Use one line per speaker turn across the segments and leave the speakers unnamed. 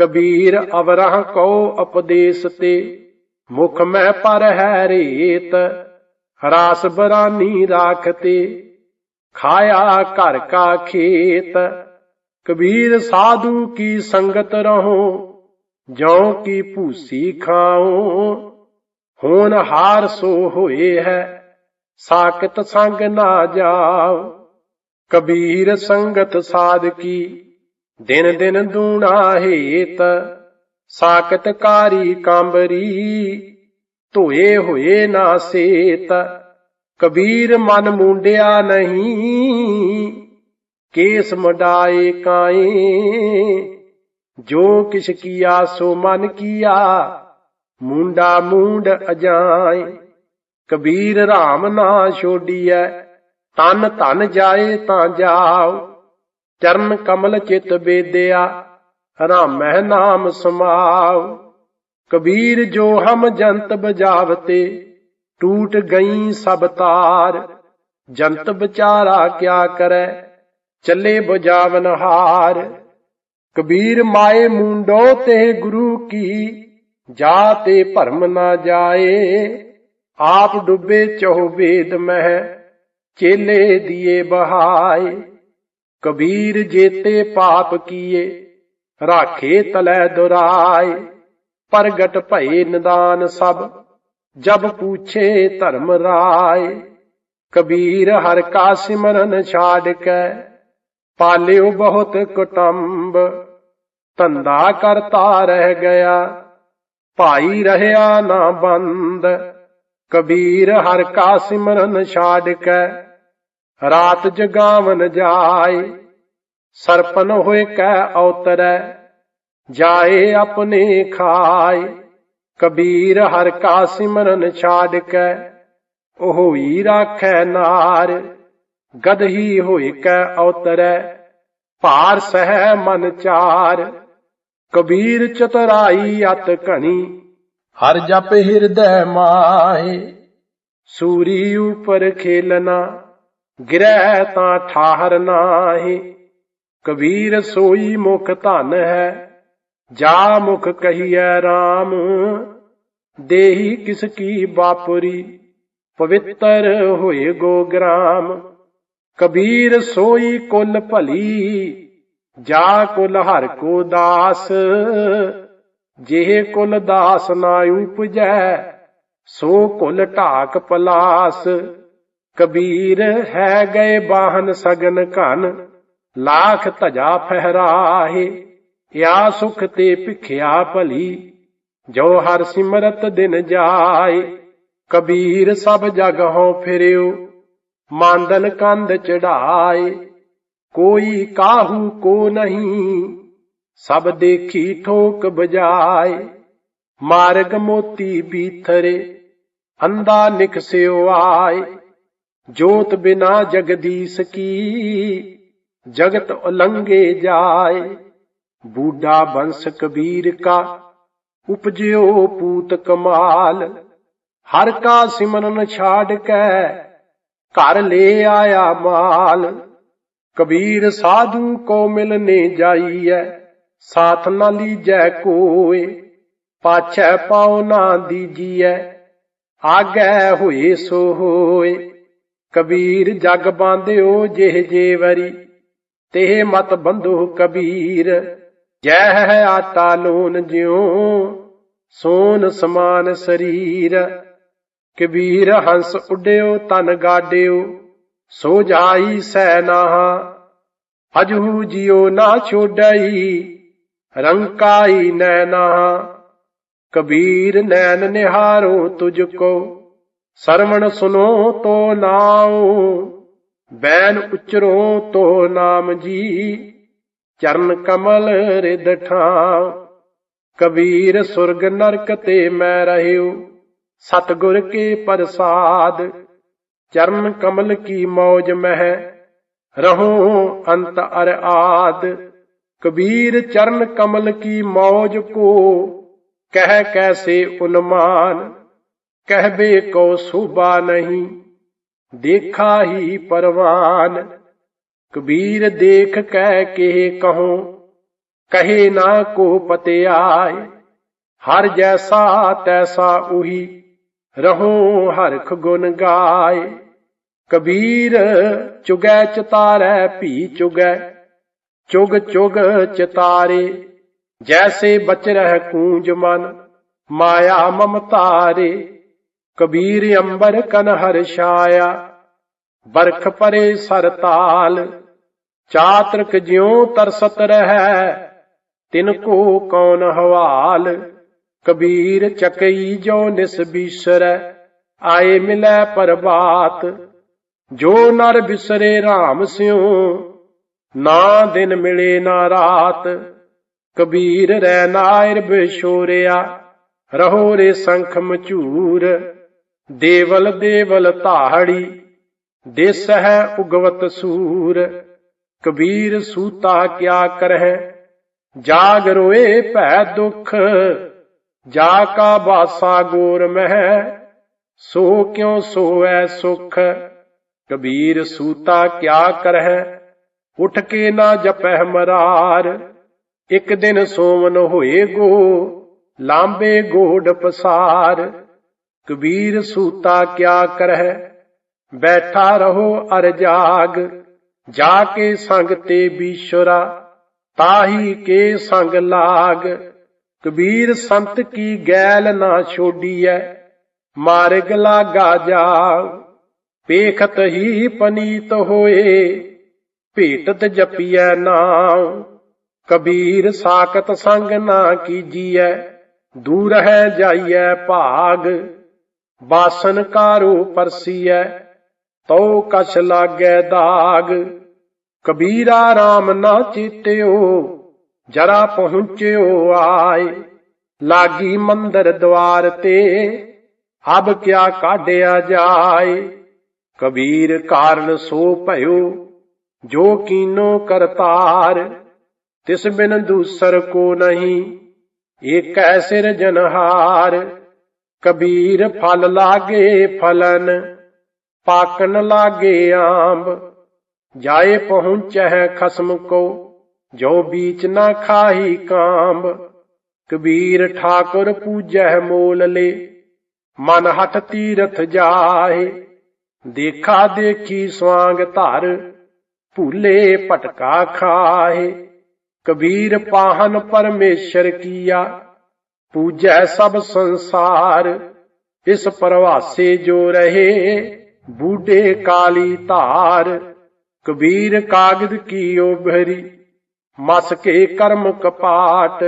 ਕਬੀਰ ਅਵਰਹ ਕੋ ਉਪਦੇਸ ਤੇ, ਮੁਖ ਮੈਂ ਪਰ ਹੈ ਰੇਤ, ਰਾਸ ਬਰਾਨੀ ਰਾਖਤੇ ਖਾਇਆ ਘਰ ਕਾ ਖੇਤ। ਕਬੀਰ ਸਾਧੂ ਕੀ ਸੰਗਤ ਰਹੋ, ਜਉ ਕੀ ਭੂਸੀ ਖਾਓ। ਹੋਨ ਹਾਰ ਸੋ ਹੋਏ ਹੈ ਸਾਕਤ ਸੰਗ ਨਾ ਜਾਓ। ਕਬੀਰ ਸੰਗਤ ਸਾਧ ਕੀ ਦਿਨ ਦਿਨ ਦੂਣਾ ਹੇਤ ਸਾਕਤ ਕਾਰੀ ਕਾਂਬਰੀ, ਧੋਏ ਹੋਏ ਨਾ ਸੇਤ। ਕਬੀਰ ਮਨ ਮੁੰਡਿਆ ਨਹੀਂ, ਕੇਸ ਮਡਾਏ ਕਾਏ। ਜੋ ਕਿਛ ਕੀਆ ਸੋ ਮਨ ਕੀਆ, ਮੁੰਡਾ ਮੂੰਡ ਅਜਾਏ। ਕਬੀਰ RAM ਨਾ ਛੋਡੀਐ, ਤਨ ਧਨ ਜਾਏ ਤਾਂ ਜਾਓ। ਚਰਨ ਕਮਲ ਚਿਤ ਬੇਦਿਆ ਰਾਮਹਿ ਨਾਮ ਸਮਾਉ ਕਬੀਰ ਜੋ ਹਮ ਜੰਤ ਬਜਾਵਤੇ, ਟੂਟ ਗਈ ਸਭ ਤਾਰ। ਜੰਤ ਵਿਚਾਰਾ ਕਿਆ ਕਰੈ, ਚੱਲੇ ਬਜਾਵਨ ਹਾਰ। ਕਬੀਰ ਮਾਏ ਮੁੰਡੋ ਤੇ ਗੁਰੂ ਕੀ, ਜਾ ਤੇ ਭਰਮ ਨਾ ਜਾਏ। ਆਪ ਡੁੱਬੇ ਚਹੁ ਵੇਦ ਮਹਿ, ਚੇਲੇ ਦੀਏ ਬਹਾਏ। ਕਬੀਰ ਜੇਤੇ ਪਾਪ ਕੀਏ, ਰਾਖੇ ਤਲੈ ਦੁਰਾਏ। ਪ੍ਰਗਟ ਭਏ ਨਿਦਾਨ ਸਭ, ਜਬ ਪੂਛੇ ਧਰਮ ਰਾਏ। ਕਬੀਰ ਹਰ ਕਾ ਸਿਮਰਨ ਛਾੜ ਕੇ ਪਾਲਿਓ ਬਹੁਤ ਕੁਟੰਬ। ਧੰਦਾ ਕਰਤਾ ਰਹਿ ਗਿਆ, ਭਾਈ ਰਹਿਆ ਨਾ ਬੰਦ। ਕਬੀਰ ਹਰ ਕਾ ਸਿਮਰਨ ਛਾੜ ਕੇ ਰਾਤ ਜਗਾਵਨ ਜਾਏ, ਸਰਪਨ ਹੋਏ ਕੈ ਔਤਰੈ, ਜਾਏ ਆਪਣੇ ਖਾਏ। ਕਬੀਰ ਹਰ ਕਾ ਸਿਮਰਨ ਛਾੜ ਕੇ ਉਹੀ ਰਾਖੈ ਨਾਰ। ਗਦਹੀ ਹੋਏ ਕੈ ਔਤਰੈ, ਭਾਰ ਸਹਿ ਮਨ ਚਾਰ। ਕਬੀਰ ਚਤਰਾਈ ਅਤ ਘਣੀ, ਹਰ ਜਪ ਹਿਰਦੈ ਮਾਹੇ ਸੂਰੀ ਉਪਰ ਖੇਲਨਾ ਗਿਰਹਿ ਤਾਂ ਠਾਹਰ ਨਾਹੀ, ਕਬੀਰ ਸੋਈ ਮੁਖ ਧਨ ਹੈ, ਜਾ ਮੁਖ ਕਹੀਐ RAM ਦੇਹੀ ਕਿਸ ਕੀ ਬਾਪਰੀ ਪਵਿੱਤਰ ਹੋਏ ਗੋਗਰਾਮ ਕਬੀਰ ਸੋਈ ਕੁਲ ਭਲੀ, ਜਾ ਕੁਲ ਹਰ ਕੋ ਦਾਸ, ਜਿਹੇ ਕੁਲ ਦਾਸ ਨਾ ਉਪਜੈ, ਸੋ ਕੁਲ ਢਾਕ ਪਲਾਸ ਕਬੀਰ ਹੈ ਗਏ ਬਾਹਨ ਸਗਨ ਘਨ, ਲਾਖ ਧਜਾ ਫਹਿਰਾਹੇ ਯਾ ਸੁਖ ਤੇ ਭਿਖਿਆ ਭਲੀ, ਜੋ ਹਰ ਸਿਮਰਤ ਦਿਨ ਜਾਏ। ਕਬੀਰ ਸਭ ਜਗ ਹੋ ਫਿਰਿਓ, ਮਾਂਦਨ ਕੰਧ ਚੜਾਏ, ਕੋਈ ਕਾਹੂ ਕੋ ਨਹੀਂ, ਸਭ ਦੇਖੀ ਠੋਕ ਬਜਾਏ ਮਾਰਗ ਮੋਤੀ ਬੀਥਰੇ ਅੰਦਾ ਨਿਕਸਿਓ ਆਏ। ਜੋਤ ਬਿਨਾ ਜਗਦੀਸ਼ ਕੀ? ਜਗਤ ਉਲੰਘੇ ਜਾਏ। ਬੂਡਾ ਬੰਸ ਕਬੀਰ ਕਾ? ਉਪਜਿਓ ਪੂਤ ਕਮਾਲ। ਹਰ ਕਾ ਸਿਮਰਨ ਛਾੜ ਕੇ। ਘਰ ਲੈ ਆਇਆ ਮਾਲ। ਕਬੀਰ ਸਾਧੂ ਕੋ ਮਿਲਨੇ ਜਾਈਐ। ਸਾਥ ਨਾ ਲੀਜੈ ਕੋਏ। ਪਾਛੈ ਪਾਉ ਨਾ ਦੀਜੀਐ। ਆਗੈ ਹੋਏ ਸੋ ਹੋਏ। ਕਬੀਰ ਜਗ ਬਾਂਧਿਓ ਜਿਹ ਜੇ ਵਰੀ, ਤੇ ਮਤ ਬੰਧੋ ਕਬੀਰ। ਜੈ ਹੈ ਆਟਾ ਲੂਨ ਜਿਉ, ਸੋਨ ਸਮਾਨ ਸਰੀਰ। ਕਬੀਰ ਹੰਸ ਉੱਡਿਓ ਤਨ ਗਾਡਿਓ, ਸੋ ਜਾਈ ਸੈ ਨਾਹਾ। ਅਜਹੂ ਜਿਉ ਨਾ ਛੋਡਈ ਰੰਕਾਈ ਨੈਨਾ ਕਬੀਰ ਨੈਣ ਨਿਹਾਰੋ ਤੁਝ ਕੋ ਸਰਵਣ ਸੁਨੋ ਤੋ ਨਾਉ ਬੈਨ ਉਚਰੋ ਤੋ ਨਾਮ ਜੀ, ਚਰਨ ਕਮਲ ਰਿਦ ਠਾਉ। ਕਬੀਰ ਸੁਰਗ ਨਰਕ ਤੇ ਮੈਂ ਰਹਿਉ, ਸਤਗੁਰ ਕੇ ਪ੍ਰਸਾਦ। ਚਰਨ ਕਮਲ ਕੀ ਮੌਜ ਮਹਿ, ਰਹੋ ਅੰਤ ਅਰ ਆਦ। ਕਬੀਰ ਚਰਨ ਕਮਲ ਕੀ ਮੌਜ ਕੋ, ਕਹਿ ਕੈਸੇ ਉਨਮਾਨ। ਕਹਿਬੇ ਕੋ ਸੂਬਾ ਨਹੀਂ, ਦੇਖਾ ਹੀ ਪਰਵਾਨ। ਕਬੀਰ ਦੇਖ ਕਹਿ ਕੇ ਕਹੋ, ਕਹੇ ਨਾ ਕੋ ਪਤੇ ਆਏ। ਹਰ ਜੈਸਾ ਤੈਸਾ ਉਹੀ, ਰਹੋ ਹਰਖ ਗੁਣ ਗਾਏ। ਕਬੀਰ ਚੁਗੈ ਚਤਾਰੈ, ਭੀ ਚੁਗੈ, ਚੁਗ ਚੁਗ ਚਤਾਰੇ। ਜੈਸੇ ਬਚ ਰਹਿ ਕੂੰਜ ਮਨ, ਮਾਇਆ ਮਮਤਾਰੇ। ਕਬੀਰ ਅੰਬਰ ਕਨ ਹਰ ਛਾਇਆ ਬਰਖ ਪਰੇ ਸਰਤਾਲ ਚਾਤਰਕ ਜਿਉ ਤਰਸਤ ਰਹਿ, ਤਿਨ ਕੋ ਕੌਣ ਹਵਾਲ? ਕਬੀਰ ਚਕਈ ਜੋ ਨਿਸਬੀਸਰੈ ਆਏ ਮਿਲੈ ਪਰਬਾਤ ਜੋ ਨਰ ਬਿਸਰੇ RAM ਸਿਉ, ਨਾ ਦਿਨ ਮਿਲੇ ਨਾ ਰਾਤ, ਕਬੀਰ ਰਹਿ ਨਾਇਰ ਬਿਸ਼ੋਰਿਆ, ਰਹੋ ਰੇ ਸੰਖ ਮਚੂਰ। ਦੇਵਲ ਦੇਵਲ ਧਾੜੀ ਦਿਸ ਹੈ ਉਗਵਤ ਸੂਰ, ਕਬੀਰ ਸੂਤਾ ਕਿਆ ਕਰਹਿ? ਜਾਗ ਰੋਏ ਭੈ ਦੁਖ, ਜਾ ਕਾ ਬਾਸਾ ਗੋਰ ਮਹਿ? ਸੋ ਕਿਉ ਸੋਐ ਸੁਖ? ਕਬੀਰ ਸੂਤਾ ਕਿਆ ਕਰਹਿ? ਉਠ ਕੇ ਨਾ ਜਪਹਿ ਮਰਾਰ, ਇੱਕ ਦਿਨ ਸੋਵਨ ਹੋਏ ਗੋ, ਲਾਂਬੇ ਗੋਡ ਪਸਾਰ। ਕਬੀਰ ਸੂਤਾ ਕਿਆ ਕਰਹਿ? ਬੈਠਾ ਰਹੋ ਅਰ ਜਾਗ, ਜਾ ਕੇ ਸੰਗ ਤੇ ਬੀਸ਼ਰਾ, ਤਾਹੀ ਕੇ ਸੰਗ ਲਾਗ। ਕਬੀਰ ਸੰਤ ਕੀ ਗੈਲ ਨਾ ਛੋਡੀਐ, ਮਾਰਗ ਲਾਗਾ ਜਾ ਪੇਖਤ ਹੀ ਪਨੀਤ ਹੋਏ, ਭੇਟਤ ਜਪੀਐ ਨਾਮ ਕਬੀਰ ਸਾਖਤ ਸੰਗ ਨਾ ਕੀਜੀਐ ਦੂਰ ਹੈ ਜਾਈਐ ਭਾਗ। ਬਾਸਨ ਕਾਰੋ ਪਰਸੀਐ, ਤਉ ਕਛ ਲਾਗੈ ਦਾਗ। ਕਬੀਰਾ RAM ਨਾ ਚੀਤਿਓ ਜਰਾ ਪਹੁੰਚਿਓ ਆਏ। ਲਾਗੀ ਮੰਦਰ ਦਵਾਰ ਤੇ, ਅਬ ਕਿਆ ਕਾਢਿਆ ਜਾਏ। ਕਬੀਰ ਕਾਰਨ ਸੋ ਭਇਓ, ਜੋ ਕੀਨੋ ਕਰਤਾਰ। ਤਿਸ ਬਿਨ ਦੂਸਰ ਕੋ ਨਹੀਂ, ਏਕੈ ਸਿਰ ਜਨਹਾਰ। ਕਬੀਰ ਫਲ ਲਾਗੇ ਫਲਨ, ਪਾਕਨ ਲਾਗੇ ਆਂਬ। ਜਾਏ ਪਹੁੰਚੈ ਖਸਮ ਕੋ, ਜੋ ਬੀਚ ਨਾ ਖਾਹੀ ਕਾਂਬ। ਕਬੀਰ ਠਾਕੁਰ ਪੂਜੈ ਮੋਲ ਲੇ, ਮਨ ਹੱਥ ਤੀਰਥ ਜਾਏ। ਦੇਖਾ ਦੇਖੀ ਸਵਾਂਗ ਧਰ, ਭੂਲੇ ਭਟਕਾ ਖਾਏ। ਕਬੀਰ ਪਾਹਨ ਪਰਮੇਸ਼ਰ ਕੀਆ ਪੂਜੈ ਸਭ ਸੰਸਾਰ, ਇਸ ਪ੍ਰਵਾਸੇ ਜੋ ਰਹੇ, ਬੂਢੇ ਕਾਲੀ ਧਾਰ। ਕਬੀਰ ਕਾਗਦ ਕੀ ਓਭਰੀ ਮਸ ਕੇ ਕਰਮ ਕਪਾਟ।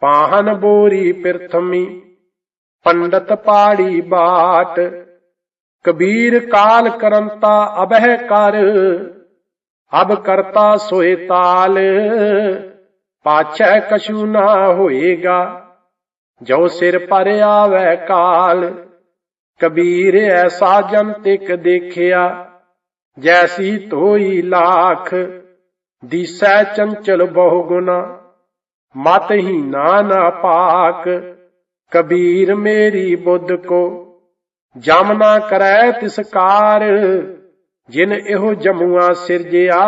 ਪਾਹਨ ਬੋਰੀ ਪ੍ਰਥਮੀ, ਪੰਡਤ ਪਾੜੀ ਬਾਟ। ਕਬੀਰ ਕਾਲ ਕਰੰਤਾ ਅਬਹਿ ਕਰ, ਅਬ ਕਰਤਾ ਸੋਏ ਤਾਲ। ਪਾਛੈ ਕਛੂ ਨਾ ਹੋਏਗਾ ਜੋ ਸਿਰ ਪਰ ਆਵੈ ਕਾਲ, ਕਬੀਰ ਐਸਾ ਜਨਤਿਕ ਦੇਖਿਆ, ਜੈਸੀ ਧੋਈ ਲਾਖ, ਦੀਸੈ ਚੰਚਲ ਬਹੁ ਗੁਨਾ ਮਤ ਹੀ ਨਾ ਨਾ ਪਾਕ ਕਬੀਰ ਮੇਰੀ ਬੁੱਧ ਕੋ, ਜਮ ਨਾ ਕਰੈ ਤਿਸ ਕਾਰ, ਜਿਨ ਇਹੋ ਜਮੂਆ ਸਿਰਜਿਆ,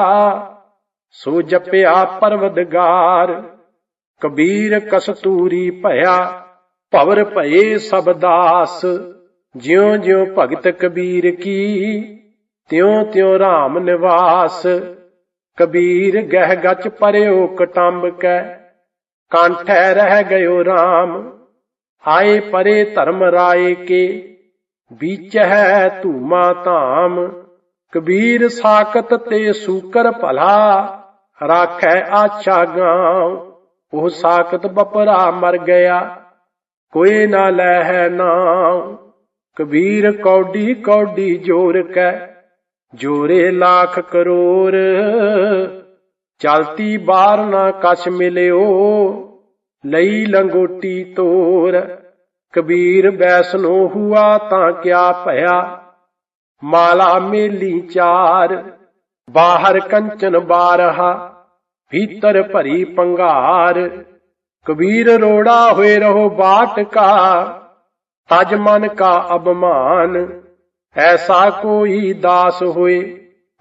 ਸੋ ਜਪਿਆ ਪਰਵਦਗਾਰ। ਕਬੀਰ ਕਸਤੂਰੀ ਭਇਆ, ਭਵਰ ਭਏ ਸਭ ਦਾਸ। ਜਿਉ ਜਿਉ ਭਗਤ ਕਬੀਰ ਕੀ ਤਿਉ ਤਿਉ RAM ਨਿਵਾਸ। ਕਬੀਰ ਗਹਿ ਗਚ ਪਰਿਓ ਕਟੰਬ ਕੈ, ਕਾਂਠੈ ਰਹਿ ਗਇਓ RAM ਆਏ ਪਰੇ ਧਰਮ ਰਾਏ ਕੇ ਵਿੱਚ ਹੈ ਧੂਮਾ ਧਾਮ। ਕਬੀਰ ਸਾਖਤ ਤੇ ਸੂਕਰ ਭਲਾ, ਰਾਖੈ ਆਛਾ ਗਾਉ। ਉਹ ਸਾਖਤ ਬਪਰਾ ਮਰ ਗਿਆ। ਕੋਈ ਨਾ ਲੈ ਹੈ ਨਾਮ ਕਬੀਰ ਕੌਡੀ ਕੌਡੀ ਜੋਰ ਕੈ। ਜੋਰੇ ਲੱਖ ਕਰੋੜ ਚਲਤੀ ਬਾਹਰ ਨਾ ਕਛ ਮਿਲਿਓ। ਲਈ ਲੰਗੋਟੀ ਤੋਰ। ਕਬੀਰ ਬੈਸਨੋ ਹੁਆ ਤਾਂ ਕਿਆ ਭਇਆ। ਮਾਲਾ ਮੇਲੀ ਚਾਰ। ਬਾਹਰ ਕੰਚਨ ਬਾਰਹਾ। ਭੀਤਰ ਭਰੀ ਪੰਘਾਰ। ਕਬੀਰ ਰੋੜਾ ਹੋਏ ਰਹੋ ਬਾਟ ਕਾ ਤਜ ਮਨ ਕਾ ਅਬਮਾਨ ਐਸਾ ਕੋਈ ਦਾਸ ਹੋਏ,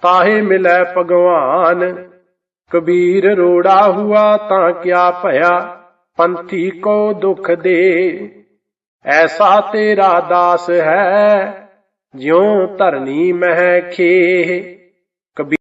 ਤਾਹੇ ਮਿਲੈ ਭਗਵਾਨ। ਕਬੀਰ ਰੋੜਾ ਹੁਆ ਤਾਂ ਕਿਆ ਭਇਆ, ਪੰਥੀ ਕੋ ਦੁਖ ਦੇ। ਐਸਾ ਤੇਰਾ ਦਾਸ ਹੈ, ਜਿਉ ਧਰਨੀ ਮਹਿ ਖੇ